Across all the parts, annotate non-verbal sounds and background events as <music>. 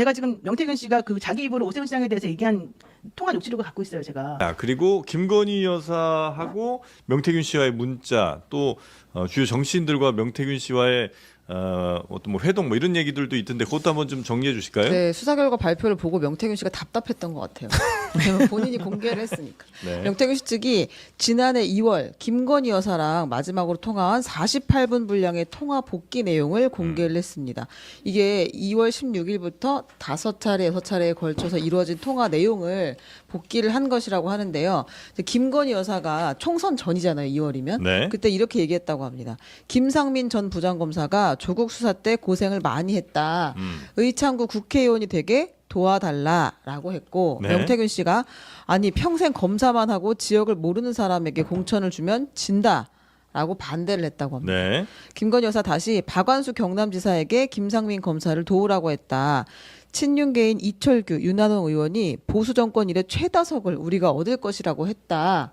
제가 지금 명태균 씨가 그 자기 입으로 오세훈 시장에 대해서 얘기한 통화 녹취록을 갖고 있어요, 제가. 자, 그리고 김건희 여사하고 명태균 씨와의 문자 또 어, 주요 정치인들과 명태균 씨와의 어, 어떤 뭐 회동 뭐 이런 얘기들도 있던데 그것도 한번 좀 정리해 주실까요? 네, 수사 결과 발표를 보고 명태균 씨가 답답했던 것 같아요. <laughs> 왜냐면 본인이 공개를 했으니까. 네. 명태균 씨 측이 지난해 2월 김건희 여사랑 마지막으로 통화한 48분 분량의 통화 복귀 내용을 공개를 했습니다. 이게 2월 16일부터 다섯 차례, 여섯 차례에 걸쳐서 이루어진 통화 내용을 복귀를 한 것이라고 하는데요. 이제 김건희 여사가 총선 전이잖아요, 2월이면. 네. 그때 이렇게 얘기했다고 합니다. 김상민 전 부장검사가 조국 수사 때 고생을 많이 했다. 음. 의창구 국회의원이 되게 도와달라라고 했고 네. 명태균 씨가 아니 평생 검사만 하고 지역을 모르는 사람에게 공천을 주면 진다 라고 반대를 했다고 합니다. 네. 김건희 여사 다시 박완수 경남지사에게 김상민 검사를 도우라고 했다. 친윤계인 이철규 윤한홍 의원이 보수 정권 이래 최다석을 우리가 얻을 것이라고 했다.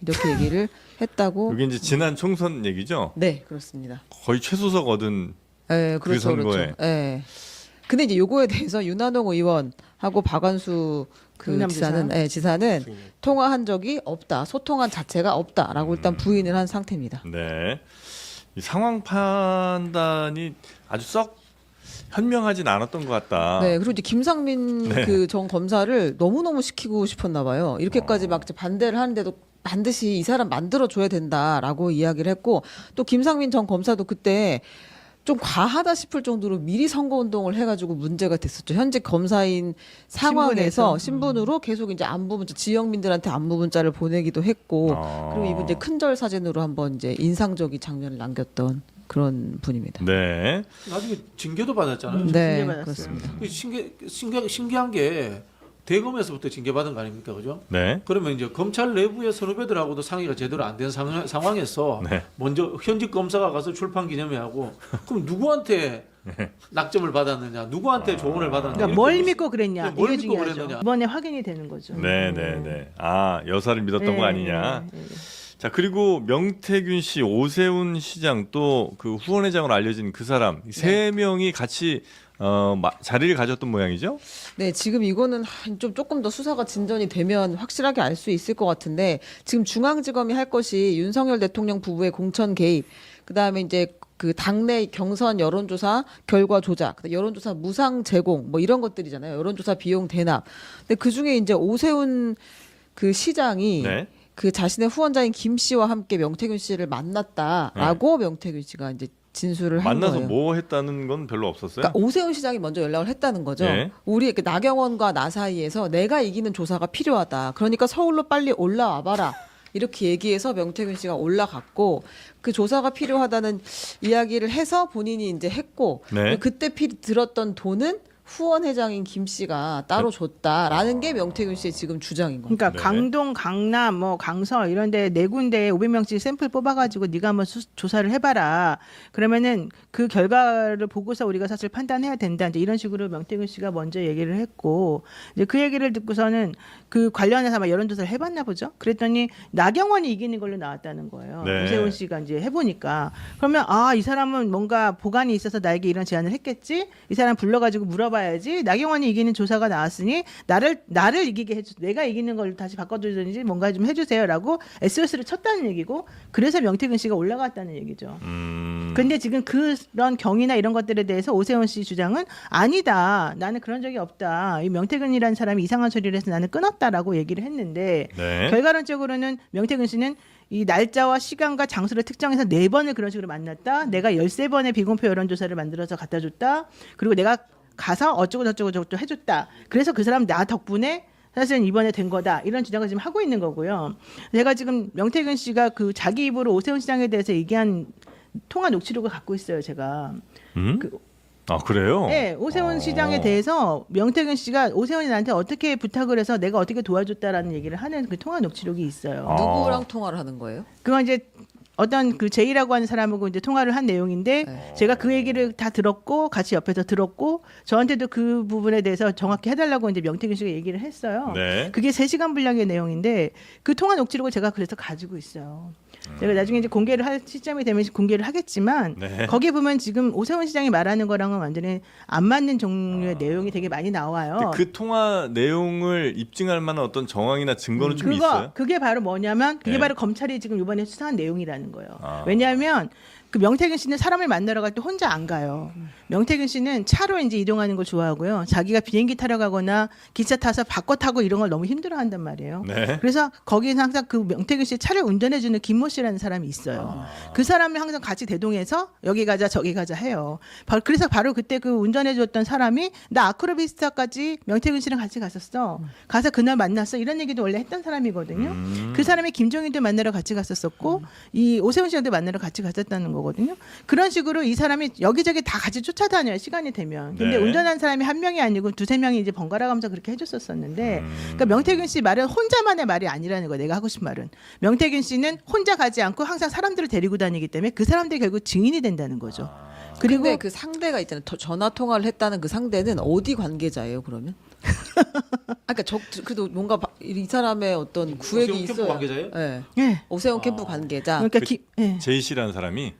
이렇게 얘기를 <laughs> 했다고. 여기 이제 지난 총선 얘기죠. 네 그렇습니다. 거의 최소석 얻은 예, 그 그렇죠, 선거에. 그렇죠. 예. 근데 이제 요거에 대해서 윤한홍 의원하고 박완수 그 경남 지사. 지사는 예, 지사는 통화한 적이 없다. 소통한 자체가 없다라고 일단 부인을 한 상태입니다. 네. 이 상황 판단이 아주 썩 현명하진 않았던 것 같다. 네, 그리고 이제 김상민 아. 네. 그 전 검사를 너무 너무 시키고 싶었나 봐요. 이렇게까지 어. 막 이제 반대를 하는데도 반드시 이 사람 만들어 줘야 된다라고 이야기를 했고 또 김상민 전 검사도 그때 좀 과하다 싶을 정도로 미리 선거 운동을 해가지고 문제가 됐었죠. 현재 검사인 상황에서 신분에서. 신분으로 계속 이제 안부 문자 지역민들한테 안부 문자를 보내기도 했고 아. 그리고 이분 이제 큰절 사진으로 한번 이제 인상적인 장면을 남겼던 그런 분입니다. 네. 나중에 징계도 받았잖아요. 네, 징계받았어요. 그렇습니다. 그 신기, 신기, 신기한 게 대검에서부터 징계받은 거 아닙니까, 그죠? 네. 그러면 이제 검찰 내부의 선후배들하고도 상의가 제대로 안 된 상황에서 네. 먼저 현직 검사가 가서 출판 기념회하고 그럼 누구한테 낙점을 받았느냐, 누구한테 조언을 받았느냐. 그러니까 이렇게 뭘 믿고 그랬냐 네, 뭘 이게 믿고 중요하죠. 그랬느냐. 이번에 확인이 되는 거죠. 네, 네, 네. 아, 여사를 믿었던 거 네, 아니냐. 네, 네. 자, 그리고 명태균 씨, 오세훈 시장 또 그 후원회장으로 알려진 그 사람 이세 명이 같이 어, 마- 자리를 가졌던 모양이죠? 네, 지금 이거는 한- 좀 조금 더 수사가 진전이 되면 확실하게 알 수 있을 것 같은데 지금 중앙지검이 할 것이 윤석열 대통령 부부의 공천 개입, 그 다음에 이제 그 당내 경선 여론조사 결과 조작, 여론조사 무상 제공 뭐 이런 것들이잖아요. 여론조사 비용 대납. 근데 그 중에 이제 오세훈 그 시장이 네. 그 자신의 후원자인 김 씨와 함께 명태균 씨를 만났다라고 명태균 씨가 이제 진술을 한 만나서 거예요. 뭐 했다는 건 별로 없었어요? 그러니까 오세훈 시장이 먼저 연락을 했다는 거죠. 네. 우리 이렇게 나경원과 나 사이에서 내가 이기는 조사가 필요하다. 그러니까 서울로 빨리 올라와 봐라. 이렇게 얘기해서 명태균 씨가 올라갔고 그 조사가 필요하다는 이야기를 해서 본인이 이제 했고 네. 그때 피, 들었던 돈은 후원 회장인 김 씨가 따로 줬다라는 게 명태균 씨의 지금 주장인 거예요. 그러니까 네. 강동, 강남, 뭐 강서 이런 데 네 군데 500명씩 샘플 뽑아가지고 네가 한번 수- 조사를 해봐라. 그러면은 그 결과를 보고서 우리가 사실 판단해야 된다. 이제 이런 식으로 명태균 씨가 먼저 얘기를 했고 이제 그 얘기를 듣고서는 그 관련해서 아마 여론조사를 해봤나 보죠. 그랬더니 나경원이 이기는 걸로 나왔다는 거예요. 네. 오세훈 씨가 이제 해보니까 그러면 아 이 사람은 뭔가 보관이 있어서 나에게 이런 제안을 했겠지. 이 사람 불러가지고 물어봐야 지. 나경원이 이기는 조사가 나왔으니 나를 나를 이기게 해주. 내가 이기는 걸 다시 바꿔주든지 뭔가 좀 해주세요라고 SOS를 쳤다는 얘기고 그래서 명태균 씨가 올라갔다는 얘기죠. 음. 근데 지금 그런 경위나 이런 것들에 대해서 오세훈 씨 주장은 아니다. 나는 그런 적이 없다. 이 명태균이라는 사람이 이상한 소리를 해서 나는 끊었다라고 얘기를 했는데 네. 결과론적으로는 명태균 씨는 이 날짜와 시간과 장소를 특정해서 네 번을 그런 식으로 만났다. 내가 열세 번의 비공표 여론조사를 만들어서 갖다 줬다. 그리고 내가 가서 어쩌고 저쩌고 저쩌고 해줬다. 그래서 그 사람 나 덕분에 사실은 이번에 된 거다. 이런 주장을 지금 하고 있는 거고요. 제가 지금 명태균 씨가 그 자기 입으로 오세훈 시장에 대해서 얘기한 통화 녹취록을 갖고 있어요. 제가. 음? 그- 아, 그래요? 네, 오세훈 어. 시장에 대해서 명태균 씨가 오세훈이 나한테 어떻게 부탁을 해서 내가 어떻게 도와줬다라는 얘기를 하는 그 통화 녹취록이 있어요. 아. 누구랑 통화를 하는 거예요? 그건 이제 어떤 그 제이라고 하는 사람하고 이제 통화를 한 내용인데 네. 제가 그 얘기를 다 들었고 같이 옆에서 들었고 저한테도 그 부분에 대해서 정확히 해달라고 이제 명태균 씨가 얘기를 했어요. 네. 그게 3시간 분량의 내용인데 그 통화 녹취록을 제가 그래서 가지고 있어요. 제가 나중에 이제 공개를 할 시점이 되면 공개를 하겠지만 네. 거기에 보면 지금 오세훈 시장이 말하는 거랑은 완전히 안 맞는 종류의 내용이 되게 많이 나와요. 그 통화 내용을 입증할 만한 어떤 정황이나 증거는 좀 그거 있어요? 그게 바로 뭐냐면 그게 네. 바로 검찰이 지금 이번에 수사한 내용이라는 거예요. 아. 왜냐하면 그 명태균 씨는 사람을 만나러 갈 때 혼자 안 가요. 명태균 씨는 차로 이제 이동하는 걸 좋아하고요. 자기가 비행기 타러 가거나 기차 타서 바꿔 타고 이런 걸 너무 힘들어 한단 말이에요. 네. 그래서 거기는 항상 그 명태균 씨 차를 운전해 주는 김모 씨라는 사람이 있어요. 그 사람이 항상 같이 대동해서 여기 가자 저기 가자 해요. 바로 그래서 바로 그때 그 운전해 줬던 사람이 나 아크로비스타까지 명태균 씨랑 같이 갔었어. 가서 그날 만났어. 이런 얘기도 원래 했던 사람이거든요. 음. 그 사람이 김종인도 만나러 같이 갔었었고 이 오세훈 씨한테 만나러 같이 갔었다는 거 거든요. 그런 식으로 이 사람이 여기저기 다 같이 쫓아다녀요. 시간이 되면. 근데 네. 운전한 사람이 한 명이 아니고 두세 명이 이제 번갈아 가면서 그렇게 해줬었었는데 음. 그러니까 명태균 씨 말은 혼자만의 말이 아니라는 거예요. 내가 하고 싶은 말은 명태균 씨는 혼자 가지 않고 항상 사람들을 데리고 다니기 때문에 그 사람들이 결국 증인이 된다는 거죠. 그리고 근데 그 상대가 있잖아요. 더- 전화 통화를 했다는 그 상대는 어디 관계자예요, 그러면? <laughs> 아, 그러니까 적 그래도 뭔가 바- 이 사람의 어떤 구획이 오세훈 캠프 있어요. 관계자예요? 예. 예. 오세훈 캠프 관계자. 그러니까 그- 기, 예. 제이 씨라는 사람이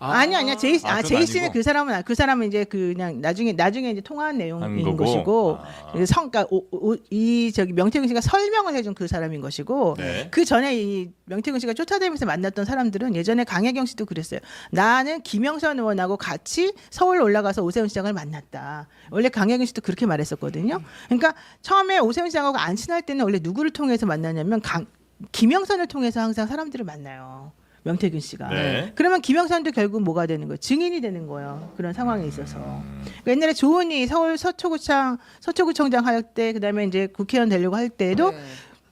아, 아니 아니야 제이 아, 아, 그건 제이 씨는 아니고? 그 사람은 아- 그 사람은 이제 그냥 나중에 나중에 이제 통화한 한 내용인 거고? 것이고 아. 그 성, 그러니까 오- 오- 이 저기 명태균 씨가 설명을 해준 그 사람인 것이고 네. 그 전에 이 명태균 씨가 쫓아다니면서 만났던 사람들은 예전에 강혜경 씨도 그랬어요. 나는 김영선 의원하고 같이 서울 올라가서 오세훈 시장을 만났다. 원래 강혜경 씨도 그렇게 말했었거든요. 그러니까 처음에 오세훈 시장하고 안 친할 때는 원래 누구를 통해서 만나냐면 강, 김영선을 통해서 항상 사람들을 만나요. 명태균 씨가. 네. 그러면 김영선도 결국 뭐가 되는 거예요? 증인이 되는 거예요. 그런 상황에 있어서. 그러니까 옛날에 조은이 서울 서초구청 서초구청장 할 때 그다음에 이제 국회의원 되려고 할 때도 네.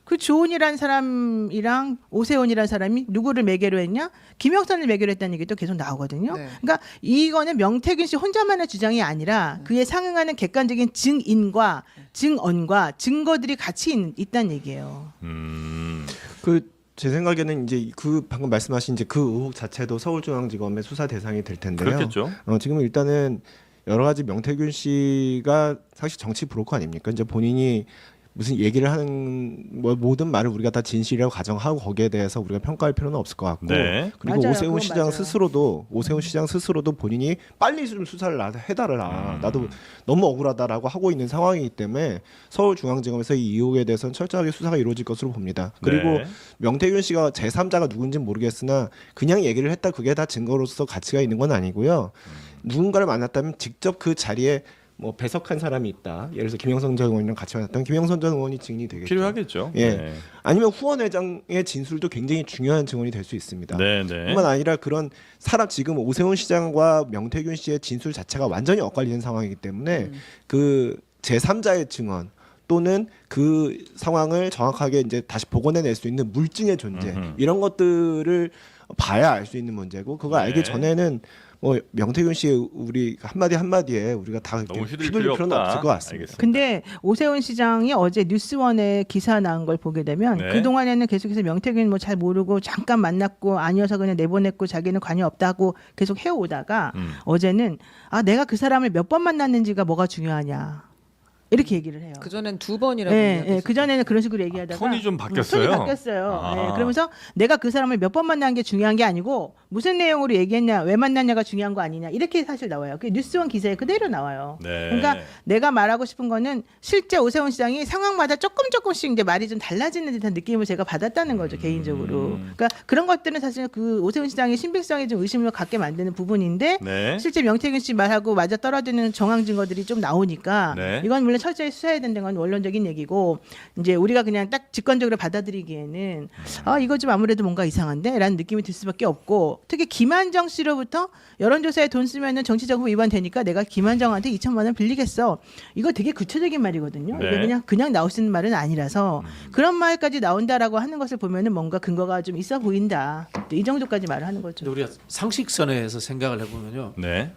그 조은이라는 사람이랑 오세훈이라는 사람이 누구를 매개로 했냐? 김영선을 매개로 했다는 얘기 도 계속 나오거든요. 네. 그러니까 이거는 명태균 씨 혼자만의 주장이 아니라 그에 상응하는 객관적인 증인과 증언과 증거들이 같이 있, 있다는 얘기예요. 음. 그 제 생각에는 이제 그 방금 말씀하신 이제 그 의혹 자체도 서울중앙지검의 수사 대상이 될 텐데요. 그렇겠죠. 어, 지금 일단은 여러 가지 명태균 씨가 사실 정치 브로커 아닙니까? 이제 본인이 무슨 얘기를 하는 뭐 모든 말을 우리가 다 진실이라고 가정하고 거기에 대해서 우리가 평가할 필요는 없을 것 같고 네. 그리고 맞아요. 오세훈 시장 맞아요. 스스로도 오세훈 시장 스스로도 본인이 빨리 좀 수사를 나- 해달라 음. 나도 너무 억울하다라고 하고 있는 상황이기 때문에 서울중앙지검에서 이 의혹에 대해서는 철저하게 수사가 이루어질 것으로 봅니다. 그리고 네. 명태균 씨가 제3자가 누군지는 모르겠으나 그냥 얘기를 했다 그게 다 증거로서 가치가 있는 건 아니고요. 누군가를 만났다면 직접 그 자리에 뭐 배석한 사람이 있다. 예를 들어서 김영선 전 의원이랑 같이 만났다면 김영선 전 의원이 증인이 되겠죠. 필요하겠죠. 예. 네. 아니면 후원 회장의 진술도 굉장히 중요한 증언이 될 수 있습니다. 네, 네. 뿐만 아니라 그런 사람 지금 오세훈 시장과 명태균 씨의 진술 자체가 완전히 엇갈리는 상황이기 때문에 음. 그 제3자의 증언 또는 그 상황을 정확하게 이제 다시 복원해낼 수 있는 물증의 존재 음흠. 이런 것들을 봐야 알 수 있는 문제고 그걸 알기 네. 전에는 뭐 명태균 씨의 우리 한마디 한마디에 우리가 다 너무 휘둘릴 휘둘릴 필요 필요는 없다. 없을 것 같습니다. 알겠습니다. 근데 오세훈 시장이 어제 뉴스원에 기사 나온 걸 보게 되면 네. 그 동안에는 계속해서 명태균 뭐 잘 모르고 잠깐 만났고 아니어서 그냥 내보냈고 자기는 관여 없다고 계속 해오다가 음. 어제는 아 내가 그 사람을 몇 번 만났는지가 뭐가 중요하냐 이렇게 얘기를 해요. 그 전엔 두 번이라고. 예, 이야기했었죠. 예, 그 전에는 그런 식으로 얘기하다가 톤이 좀 음, 바뀌었어요. 톤이 바뀌었어요. 아. 예, 그러면서 내가 그 사람을 몇 번 만난 게 중요한 게 아니고 무슨 내용으로 얘기했냐, 왜 만났냐가 중요한 거 아니냐 이렇게 사실 나와요. 그 뉴스원 기사에 그대로 나와요. 네. 그러니까 내가 말하고 싶은 거는 실제 오세훈 시장이 상황마다 조금 조금씩 이제 말이 좀 달라지는 듯한 느낌을 제가 받았다는 거죠 개인적으로. 음. 그러니까 그런 것들은 사실 그 오세훈 시장의 신빙성에 좀 의심을 갖게 만드는 부분인데 네. 실제 명태균 씨 말하고 맞아 떨어지는 정황 증거들이 좀 나오니까 네. 이건 물론 철저히 수사해야 된다는 건 원론적인 얘기고 이제 우리가 그냥 딱 직관적으로 받아들이기에는 아 이거 좀 아무래도 뭔가 이상한데라는 느낌이 들 수밖에 없고 특히 김한정 씨로부터 여론조사에 돈 쓰면은 정치자금 위반되니까 내가 김한정한테 2천만 원 빌리겠어 이거 되게 구체적인 말이거든요 네. 이게 그냥 그냥 나올 수 있는 말은 아니라서 그런 말까지 나온다라고 하는 것을 보면은 뭔가 근거가 좀 있어 보인다 이 정도까지 말을 하는 거죠. 근데 우리가 상식선에서 생각을 해보면요. 네.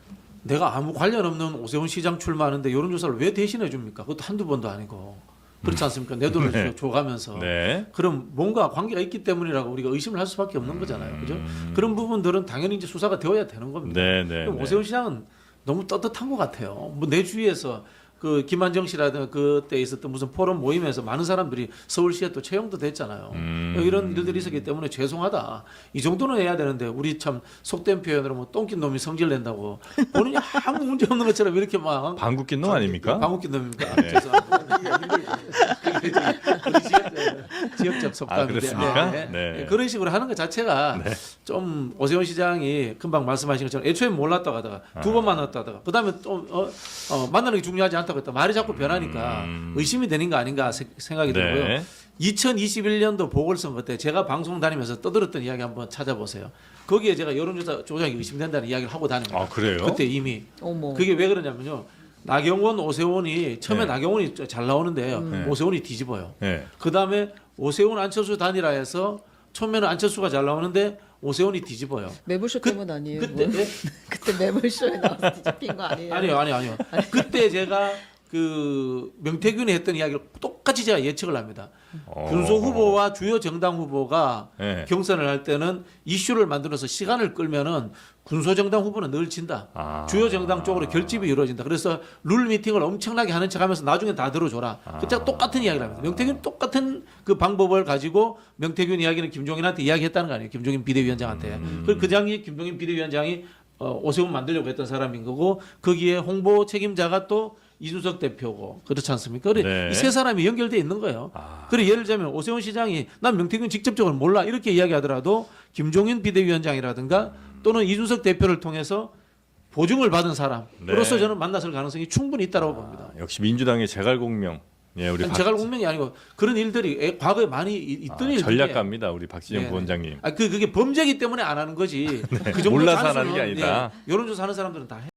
내가 아무 관련 없는 오세훈 시장 출마하는데 여론조사를 왜 대신해 줍니까? 그것도 한두 번도 아니고. 그렇지 않습니까? 내 돈을 네. 줘- 줘가면서 네. 그럼 뭔가 관계가 있기 때문이라고 우리가 의심을 할 수밖에 없는 거잖아요. 그죠? 그런 부분들은 당연히 이제 수사가 되어야 되는 겁니다. 음. 네, 네. 그럼 네. 오세훈 시장은 너무 떳떳한 것 같아요. 뭐 내 주위에서 그 김한정 씨라든가 그때 있었던 무슨 포럼 모임에서 많은 사람들이 서울시에 또 채용도 됐잖아요. 음. 이런 일들이 있었기 때문에 죄송하다. 이 정도는 해야 되는데 우리 참 속된 표현으로 뭐 똥낀 놈이 성질 낸다고 본인이 아무 문제 없는 것처럼 이렇게 막 방귀 낀놈 아닙니까? 방귀 낀 놈입니까? 네. 죄송합니다. 지역, 지역적 속담인데 아? 네. 네. 네. 그런 식으로 하는 것 자체가 좀 오세훈 시장이 금방 말씀하신 것처럼 애초에 몰랐다 하다가 두 번 만났다 하다가 그 다음에 또 어, 어, 만나는 게 중요하지 않다고 했다 말이 자꾸 변하니까 음. 의심이 되는 거 아닌가 세- 생각이 네. 들고요. 2021년도 보궐선거 때 제가 방송 다니면서 떠들었던 이야기 한번 찾아보세요. 거기에 제가 여론조사 조작이 의심된다는 이야기를 하고 다닙니다. 아, 그래요? 그때 이미 어머. 그게 왜 그러냐면요. 나경원, 오세훈이 처음에 네. 나경원이 잘 나오는데요. 네. 오세훈이 뒤집어요. 네. 그 다음에 오세훈 안철수 단일화 해서 처음에는 안철수가 잘 나오는데 오세훈이 뒤집어요. 매불쇼 그- 때문 아니에요? 그때 뭐? 예? <laughs> 그때 매불쇼에 나와서 뒤집힌 거 아니에요? 아니요, 아니요, 아니요. 그때 제가 그 명태균이 했던 이야기를 똑같이 제가 예측을 합니다. 어. 군소 후보와 주요 정당 후보가 네. 경선을 할 때는 이슈를 만들어서 시간을 끌면은 군소 정당 후보는 늘 진다. 아. 주요 정당 쪽으로 결집이 이루어진다. 그래서 룰 미팅을 엄청나게 하는 척하면서 나중에 다 들어줘라. 아. 그때 똑같은 이야기를 합니다. 명태균 똑같은 그 방법을 가지고 명태균 이야기는 김종인한테 이야기했다는 거 아니에요. 김종인 비대위원장한테. 음. 그 그장이 김종인 비대위원장이 어, 오세훈 만들려고 했던 사람인 거고 거기에 홍보 책임자가 또 이준석 대표고 그렇지 않습니까? 그래 네. 이세 사람이 연결돼 있는 거예요. 아. 그래 예를 들자면 오세훈 시장이 난 명태균 직접적으로 몰라 이렇게 이야기하더라도 김종인 비대위원장이라든가 또는 이준석 대표를 통해서 보증을 받은 사람으로서 네. 저는 만났을 가능성이 충분히 있다고 봅니다. 역시 민주당의 제갈공명. 예, 우리 박- 제가 공명이 아니고 그런 일들이 애- 과거에 많이 이- 있던 아, 일들이에요. 전략가입니다. 우리 박지영 네. 부원장님. 아, 그 그게 범죄기 때문에 안 하는 거지. <laughs> 그 정도 몰라서 하는 게 아니다. 예, 여론조사 하는 사람들은 다 해.